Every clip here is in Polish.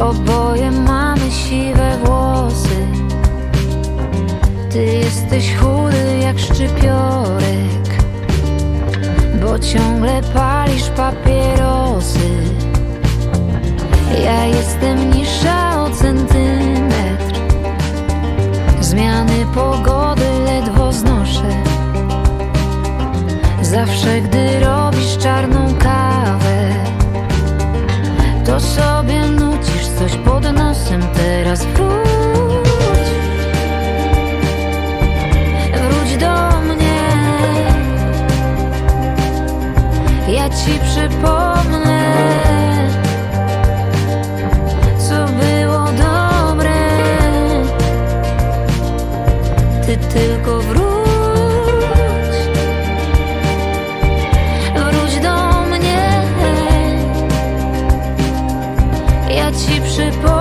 Oboje mamy siwe włosy. Ty jesteś chudy jak szczypiorek, bo ciągle palisz papierosy. Ja jestem niższa o centymetr. Zmiany pogody ledwo znoszę. Zawsze gdy robisz czarną nosem. Teraz wróć, wróć do mnie. Ja ci przypomnę, co było dobre. Ty tylko wróć. Ci przypomnę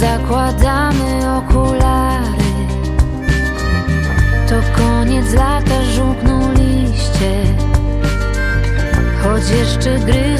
zakładamy okulary. To koniec lata, żółkną liście, choć jeszcze gry